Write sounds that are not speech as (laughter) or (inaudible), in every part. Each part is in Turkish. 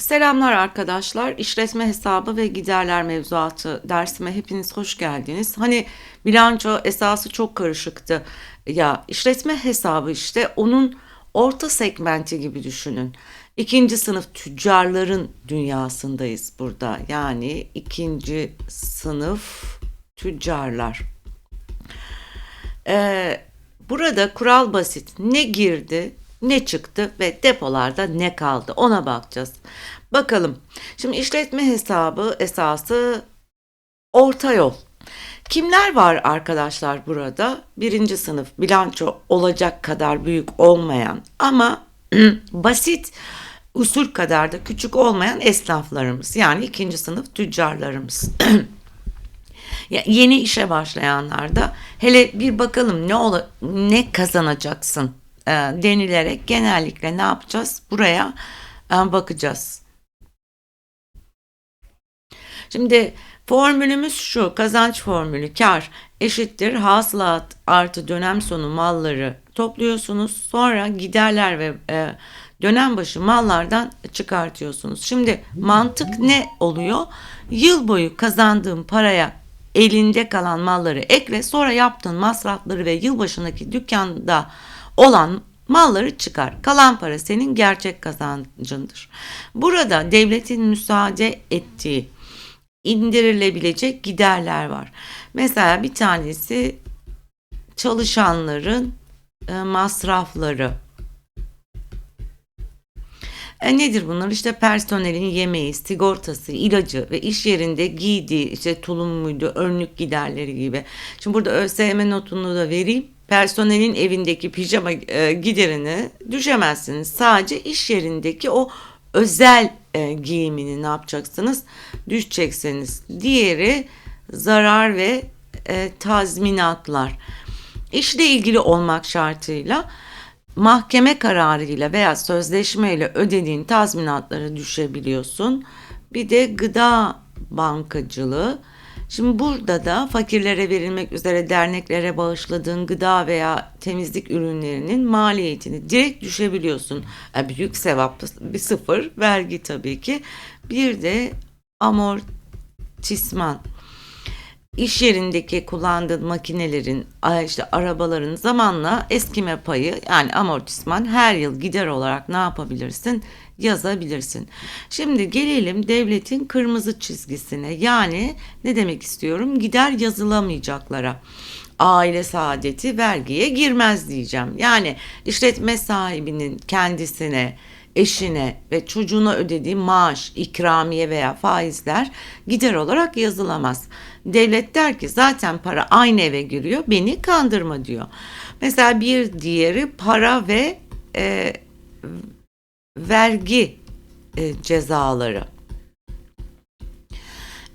Selamlar arkadaşlar. İşletme hesabı ve giderler mevzuatı dersime hepiniz hoş geldiniz. Hani bilanço esası çok karışıktı. Ya işletme hesabı işte onun orta segmenti gibi düşünün. İkinci sınıf tüccarların dünyasındayız burada. Yani ikinci sınıf tüccarlar. Ee, burada kural basit. Ne girdi, ne çıktı ve depolarda ne kaldı ona bakacağız. Bakalım. Şimdi işletme hesabı esası orta yol. Kimler var arkadaşlar burada? Birinci sınıf bilanço olacak kadar büyük olmayan ama (clears throat) basit usul kadar da küçük olmayan esnaflarımız. Yani ikinci sınıf tüccarlarımız. (clears throat) Yeni işe başlayanlarda hele bir bakalım ne ola, ne kazanacaksın e, denilerek genellikle ne yapacağız? Buraya e, bakacağız. Şimdi formülümüz şu kazanç formülü kar eşittir hasılat artı dönem sonu malları topluyorsunuz sonra giderler ve e, dönem başı mallardan çıkartıyorsunuz. Şimdi mantık ne oluyor? Yıl boyu kazandığın paraya elinde kalan malları ekle sonra yaptığın masrafları ve yılbaşındaki dükkanda olan malları çıkar. Kalan para senin gerçek kazancındır. Burada devletin müsaade ettiği indirilebilecek giderler var. Mesela bir tanesi çalışanların e, masrafları. E nedir bunlar? İşte personelin yemeği, sigortası, ilacı ve iş yerinde giydiği işte tulum muydu, önlük giderleri gibi. Şimdi burada ÖSYM notunu da vereyim. Personelin evindeki pijama e, giderini düşemezsiniz. Sadece iş yerindeki o özel e, giyimini ne yapacaksınız? Düşeceksiniz. Diğeri zarar ve e, tazminatlar. İşle ilgili olmak şartıyla mahkeme kararıyla veya sözleşmeyle ödediğin tazminatları düşebiliyorsun. Bir de gıda bankacılığı. Şimdi burada da fakirlere verilmek üzere derneklere bağışladığın gıda veya temizlik ürünlerinin maliyetini direkt düşebiliyorsun. Yani büyük sevap bir sıfır vergi tabii ki. Bir de amortisman iş yerindeki kullandığın makinelerin, işte arabaların zamanla eskime payı yani amortisman her yıl gider olarak ne yapabilirsin? Yazabilirsin. Şimdi gelelim devletin kırmızı çizgisine. Yani ne demek istiyorum? Gider yazılamayacaklara. Aile saadeti vergiye girmez diyeceğim. Yani işletme sahibinin kendisine, eşine ve çocuğuna ödediği maaş, ikramiye veya faizler gider olarak yazılamaz. Devlet der ki zaten para aynı eve giriyor beni kandırma diyor. Mesela bir diğeri para ve e, vergi e, cezaları.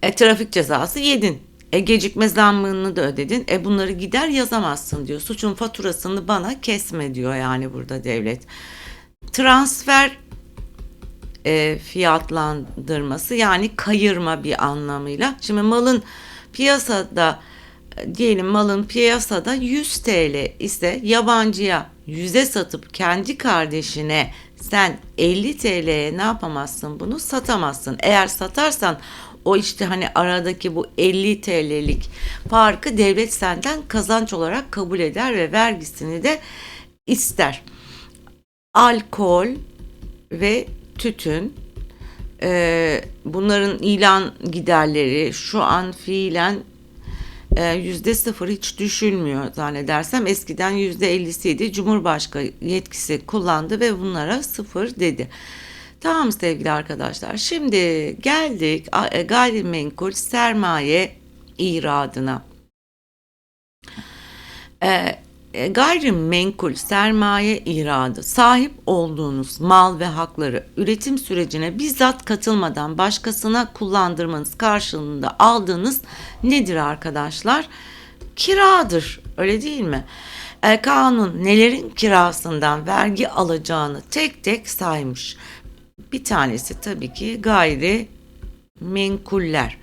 E, trafik cezası yedin. E, gecikme zammını da ödedin. E bunları gider yazamazsın diyor. Suçun faturasını bana kesme diyor yani burada devlet transfer e, fiyatlandırması yani kayırma bir anlamıyla. Şimdi malın piyasada diyelim malın piyasada 100 TL ise yabancıya 100'e satıp kendi kardeşine sen 50 TL'ye ne yapamazsın bunu satamazsın. Eğer satarsan o işte hani aradaki bu 50 TL'lik farkı devlet senden kazanç olarak kabul eder ve vergisini de ister alkol ve tütün. Ee, bunların ilan giderleri şu an fiilen e, yüzde sıfır hiç düşülmüyor zannedersem. Eskiden yüzde ellisiydi. Cumhurbaşkanı yetkisi kullandı ve bunlara sıfır dedi. Tamam sevgili arkadaşlar. Şimdi geldik e, gayrimenkul sermaye iradına. Ee, e, gayrimenkul sermaye iradı sahip olduğunuz mal ve hakları üretim sürecine bizzat katılmadan başkasına kullandırmanız karşılığında aldığınız nedir arkadaşlar? Kiradır öyle değil mi? E, kanun nelerin kirasından vergi alacağını tek tek saymış. Bir tanesi tabii ki gayri menkuller.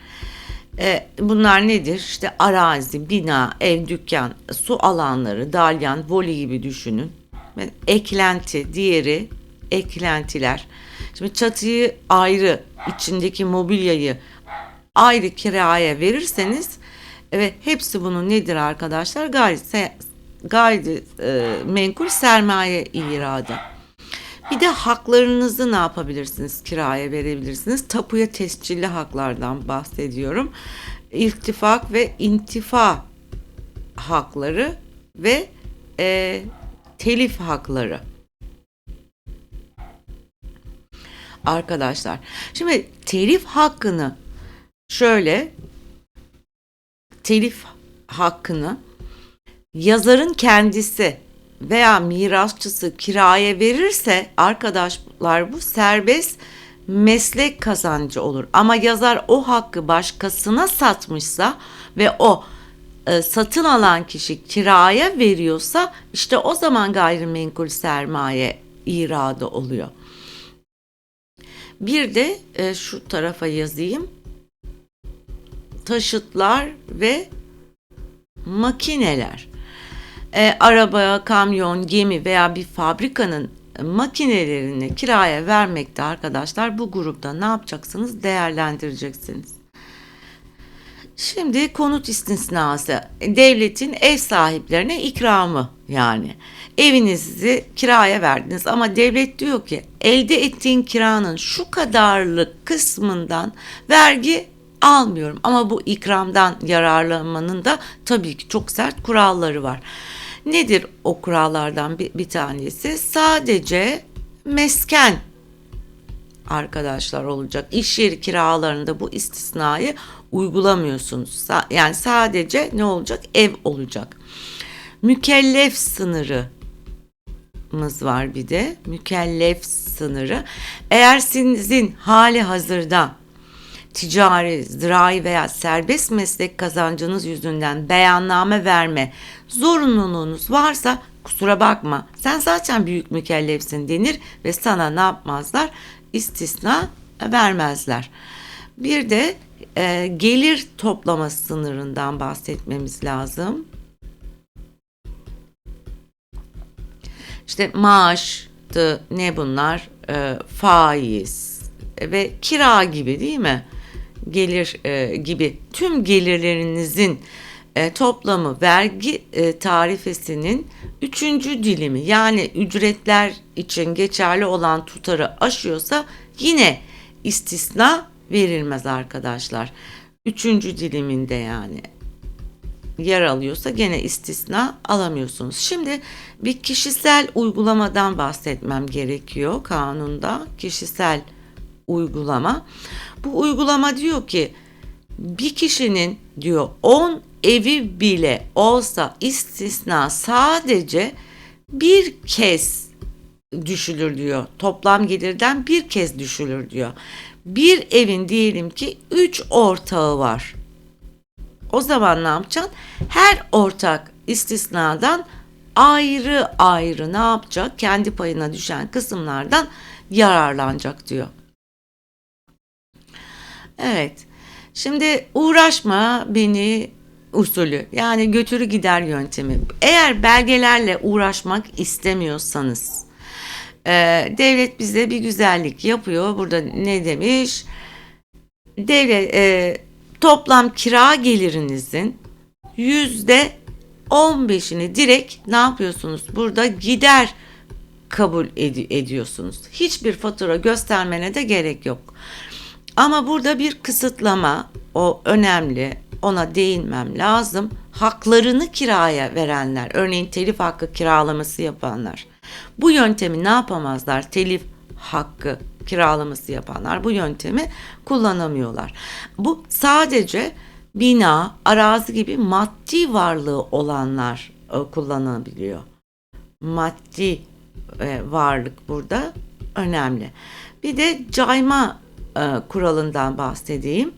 E, bunlar nedir? İşte arazi, bina, ev, dükkan, su alanları, dalyan, voli gibi düşünün. Eklenti, diğeri eklentiler. Şimdi çatıyı ayrı, içindeki mobilyayı ayrı kiraya verirseniz ve hepsi bunun nedir arkadaşlar? Gayri, se- gayri e, menkul sermaye iradı. Bir de haklarınızı ne yapabilirsiniz? Kiraya verebilirsiniz. Tapuya tescilli haklardan bahsediyorum. İrtifak ve intifa hakları ve e, telif hakları. Arkadaşlar, şimdi telif hakkını şöyle telif hakkını yazarın kendisi veya mirasçısı kiraya verirse arkadaşlar bu serbest meslek kazancı olur. Ama yazar o hakkı başkasına satmışsa ve o e, satın alan kişi kiraya veriyorsa işte o zaman gayrimenkul sermaye iradı oluyor. Bir de e, şu tarafa yazayım. Taşıtlar ve makineler. E, araba, kamyon, gemi veya bir fabrikanın makinelerini kiraya vermekte arkadaşlar bu grupta ne yapacaksınız? Değerlendireceksiniz. Şimdi konut istisnası devletin ev sahiplerine ikramı yani evinizi kiraya verdiniz ama devlet diyor ki elde ettiğin kiranın şu kadarlık kısmından vergi almıyorum ama bu ikramdan yararlanmanın da tabii ki çok sert kuralları var. Nedir o kurallardan bir, bir tanesi? Sadece mesken arkadaşlar olacak. İş yeri kiralarında bu istisnayı uygulamıyorsunuz. Yani sadece ne olacak? Ev olacak. Mükellef sınırı var bir de. Mükellef sınırı. Eğer sizin hali hazırda ticari, zirai veya serbest meslek kazancınız yüzünden beyanname verme zorunluluğunuz varsa kusura bakma sen zaten büyük mükellefsin denir ve sana ne yapmazlar? İstisna vermezler. Bir de e, gelir toplama sınırından bahsetmemiz lazım. İşte maaştı ne bunlar? E, faiz ve kira gibi değil mi? Gelir e, gibi tüm gelirlerinizin e, toplamı vergi e, tarifesinin üçüncü dilimi yani ücretler için geçerli olan tutarı aşıyorsa yine istisna verilmez arkadaşlar. Üçüncü diliminde yani yer alıyorsa gene istisna alamıyorsunuz. Şimdi bir kişisel uygulamadan bahsetmem gerekiyor kanunda. Kişisel uygulama. Bu uygulama diyor ki bir kişinin diyor 10 evi bile olsa istisna sadece bir kez düşülür diyor. Toplam gelirden bir kez düşülür diyor. Bir evin diyelim ki 3 ortağı var. O zaman ne yapacaksın? Her ortak istisnadan ayrı ayrı ne yapacak? Kendi payına düşen kısımlardan yararlanacak diyor. Evet. Şimdi uğraşma beni usulü yani götürü gider yöntemi. Eğer belgelerle uğraşmak istemiyorsanız e, devlet bize bir güzellik yapıyor. Burada ne demiş? Devlet e, toplam kira gelirinizin yüzde 15'ini direkt ne yapıyorsunuz? Burada gider kabul ed- ediyorsunuz. Hiçbir fatura göstermene de gerek yok. Ama burada bir kısıtlama o önemli. Ona değinmem lazım. Haklarını kiraya verenler, örneğin telif hakkı kiralaması yapanlar. Bu yöntemi ne yapamazlar? Telif hakkı kiralaması yapanlar bu yöntemi kullanamıyorlar. Bu sadece bina, arazi gibi maddi varlığı olanlar e, kullanabiliyor. Maddi e, varlık burada önemli. Bir de cayma e, kuralından bahsedeyim.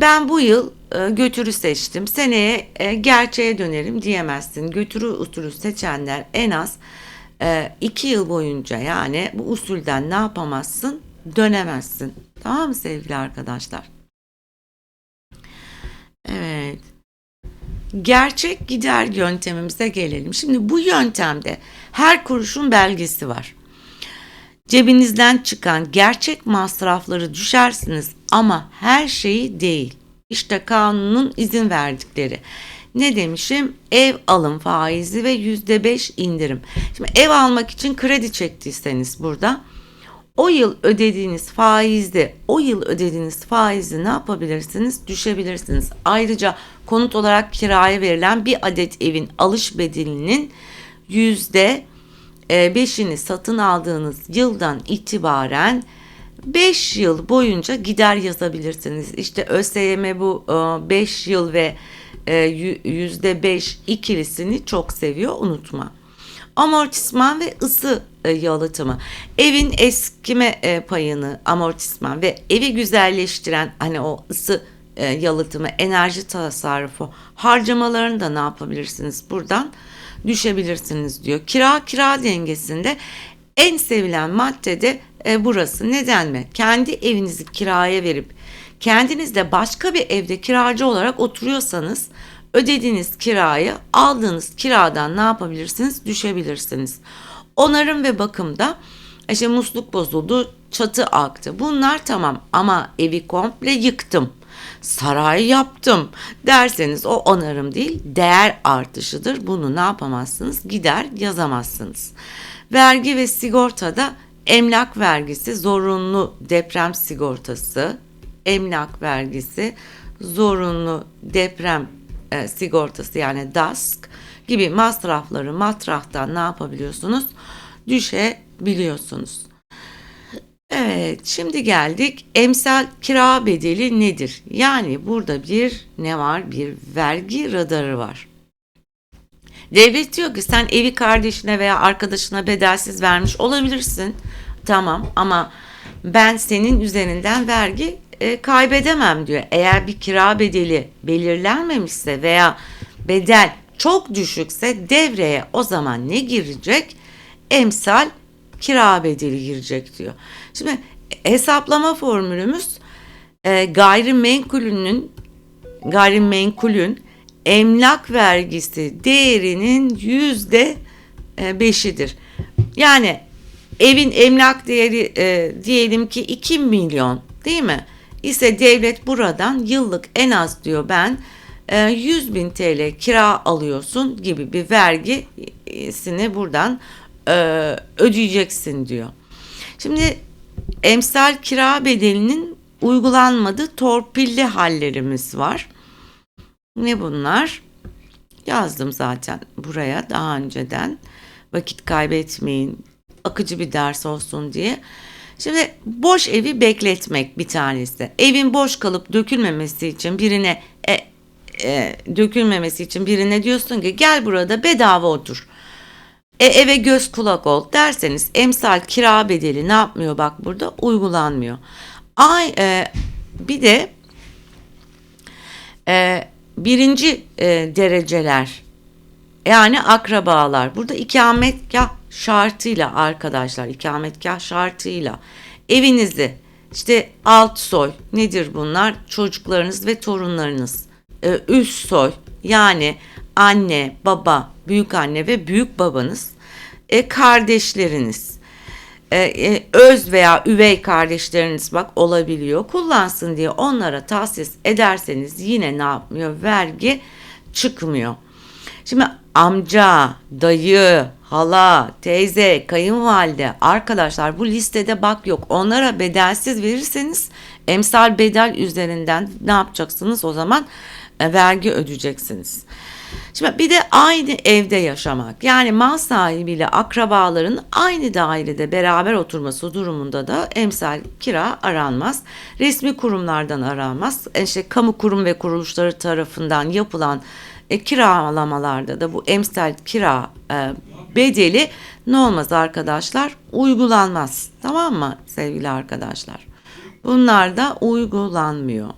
Ben bu yıl götürü seçtim. Seneye gerçeğe dönerim diyemezsin. Götürü usulü seçenler en az iki yıl boyunca yani bu usulden ne yapamazsın? Dönemezsin. Tamam mı sevgili arkadaşlar? Evet. Gerçek gider yöntemimize gelelim. Şimdi bu yöntemde her kuruşun belgesi var. Cebinizden çıkan gerçek masrafları düşersiniz ama her şeyi değil. İşte kanunun izin verdikleri. Ne demişim? Ev alım faizi ve yüzde beş indirim. Şimdi ev almak için kredi çektiyseniz burada o yıl ödediğiniz faizde o yıl ödediğiniz faizi ne yapabilirsiniz? Düşebilirsiniz. Ayrıca konut olarak kiraya verilen bir adet evin alış bedelinin yüzde beşini satın aldığınız yıldan itibaren 5 yıl boyunca gider yazabilirsiniz. İşte ÖSYM bu 5 yıl ve e, %5 ikilisini çok seviyor unutma. Amortisman ve ısı e, yalıtımı. Evin eskime e, payını amortisman ve evi güzelleştiren hani o ısı e, yalıtımı, enerji tasarrufu harcamalarını da ne yapabilirsiniz buradan düşebilirsiniz diyor. Kira kira dengesinde en sevilen madde de e, burası. Neden mi? Kendi evinizi kiraya verip kendiniz de başka bir evde kiracı olarak oturuyorsanız ödediğiniz kirayı aldığınız kiradan ne yapabilirsiniz? Düşebilirsiniz. Onarım ve bakımda işte musluk bozuldu, çatı aktı. Bunlar tamam ama evi komple yıktım. Saray yaptım derseniz o onarım değil değer artışıdır. Bunu ne yapamazsınız? Gider yazamazsınız. Vergi ve sigortada emlak vergisi zorunlu deprem sigortası, emlak vergisi zorunlu deprem e, sigortası yani DASK gibi masrafları matrahtan ne yapabiliyorsunuz? Düşebiliyorsunuz. Evet, şimdi geldik. Emsal kira bedeli nedir? Yani burada bir ne var? Bir vergi radarı var. Devlet diyor ki sen evi kardeşine veya arkadaşına bedelsiz vermiş olabilirsin. Tamam ama ben senin üzerinden vergi e, kaybedemem diyor. Eğer bir kira bedeli belirlenmemişse veya bedel çok düşükse devreye o zaman ne girecek? Emsal kira bedeli girecek diyor. Şimdi hesaplama formülümüz e, gayrimenkulünün gayrimenkulün emlak vergisi değerinin yüzde e, beşidir. Yani evin emlak değeri e, diyelim ki 2 milyon değil mi? ise devlet buradan yıllık en az diyor ben 100 e, bin TL kira alıyorsun gibi bir vergisini buradan e, ödeyeceksin diyor. Şimdi emsal kira bedelinin uygulanmadığı torpilli hallerimiz var. Ne bunlar? Yazdım zaten buraya daha önceden. Vakit kaybetmeyin, akıcı bir ders olsun diye. Şimdi boş evi bekletmek bir tanesi. Evin boş kalıp dökülmemesi için birine e, e, dökülmemesi için birine diyorsun ki gel burada bedava otur. E, eve göz kulak ol derseniz emsal kira bedeli ne yapmıyor? Bak burada uygulanmıyor. Ay e, bir de e, birinci e, dereceler yani akrabalar. Burada ikametgah şartıyla arkadaşlar ikametgah şartıyla evinizi işte alt soy nedir bunlar? Çocuklarınız ve torunlarınız. E, üst soy yani anne baba büyük anne ve büyük babanız e, kardeşleriniz e, e, öz veya üvey kardeşleriniz bak olabiliyor kullansın diye onlara tahsis ederseniz yine ne yapmıyor vergi çıkmıyor. Şimdi amca, dayı, hala, teyze, kayınvalide, arkadaşlar bu listede bak yok. Onlara bedelsiz verirseniz emsal bedel üzerinden ne yapacaksınız o zaman? E, vergi ödeyeceksiniz. Şimdi bir de aynı evde yaşamak yani mal sahibiyle akrabaların aynı dairede beraber oturması durumunda da emsal kira aranmaz. Resmi kurumlardan aranmaz. İşte kamu kurum ve kuruluşları tarafından yapılan e, kiralamalarda da bu emsal kira e, bedeli ne olmaz arkadaşlar? Uygulanmaz. Tamam mı sevgili arkadaşlar? Bunlar da uygulanmıyor.